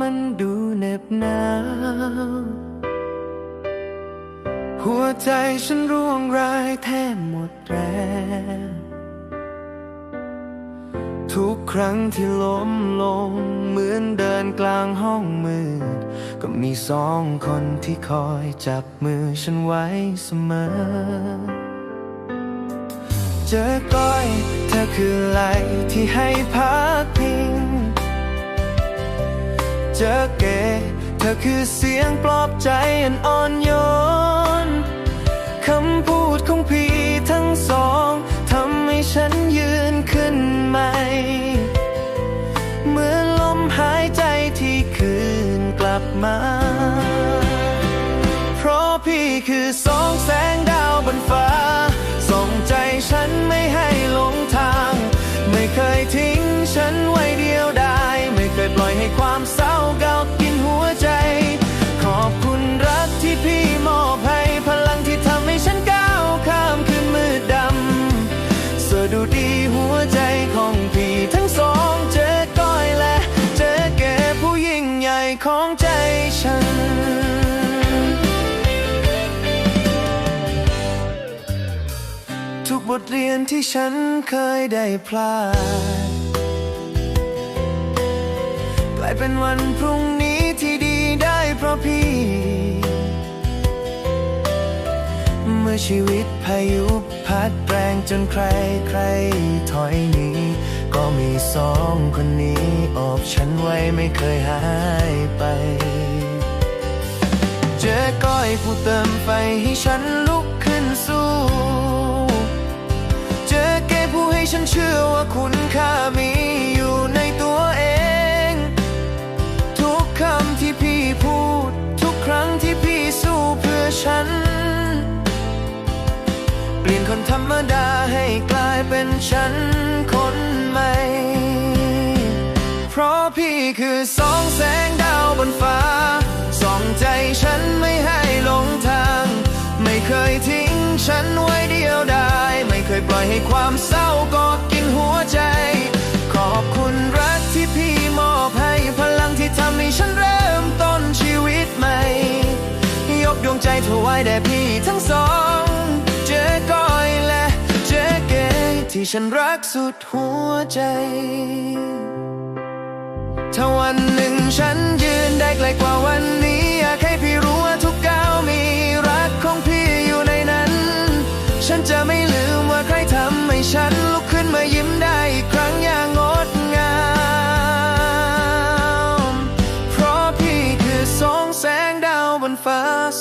มันดูเหน็บหนาว หัวใจฉันร่วงรายแทบหมดแรง ทุกครั้งที่ล้มลง เหมือนเดินกลางห้องมืด ก็มีสองคนที่คอยจับมือฉันไว้เสมอ เจอก้อยเธอคือไหลที่ให้พัก เจอเกเธอคือเสียงปลอบใจอันอ่อนโยนคำพูดของพี่ทั้งสองทำให้ฉันยืนขึ้นใหม่ เหมือนลมหายใจที่คืนกลับมา เพราะพี่คือสองแสง ดุดีหัวใจของพี่ทั้งสองเจอก้อยและเจอแก่ผู้ยิ่งใหญ่ของใจฉัน ทุกบทเรียนที่ฉันเคยได้พลาด กลายเป็นวันพรุ่งนี้ที่ดีได้เพราะพี่ เมื่อชีวิตพายุ จนใครใครถอยหนีก็มีสองคนนี้อบฉันไว้ไม่เคยหายไป เจอก้อยผู้เติมไฟให้ฉันลุกขึ้นสู้ เจอแกผู้ให้ฉันเชื่อว่าคุณค่ามีอยู่ในตัวเอง ทุกคำที่พี่พูด ทุกครั้งที่พี่สู้เพื่อฉัน ปลี่ยนคนธรรมดาให้กลายเป็นฉันคนใหม่ เพราะพี่คือสองแสงดาวบนฟ้าส่องใจฉันไม่ให้หลงทาง ไม่เคยทิ้งฉันไว้เดียวดาย ไม่เคยปล่อยให้ความเศร้ากอดกินหัวใจ ขอบคุณรักที่พี่มอบให้พลังที่ทำให้ฉันเริ่มต้นชีวิตใหม่ ยกดวงใจถวายแด่พี่ทั้งสอง ที่ฉันรักสุดหัวใจ ถ้าวันหนึ่งฉันยืนได้ไกลกว่าวัน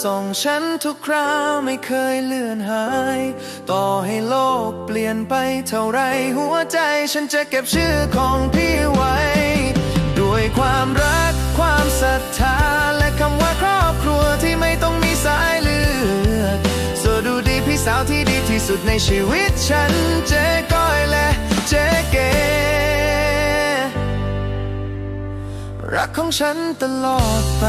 ส่งฉันทุกคราวไม่เคยเลื่อนหาย ต่อให้โลกเปลี่ยนไปเท่าไรหัวใจฉันจะเก็บชื่อของพี่ไว้ ด้วยความรักความศรัทธา และคำว่าครอบครัวที่ไม่ต้องมีสายเลือดสดูดีพี่สาวที่ดีที่สุดในชีวิตฉันเจ๊ก้อยและเจ๊เกรักของฉันตลอดไป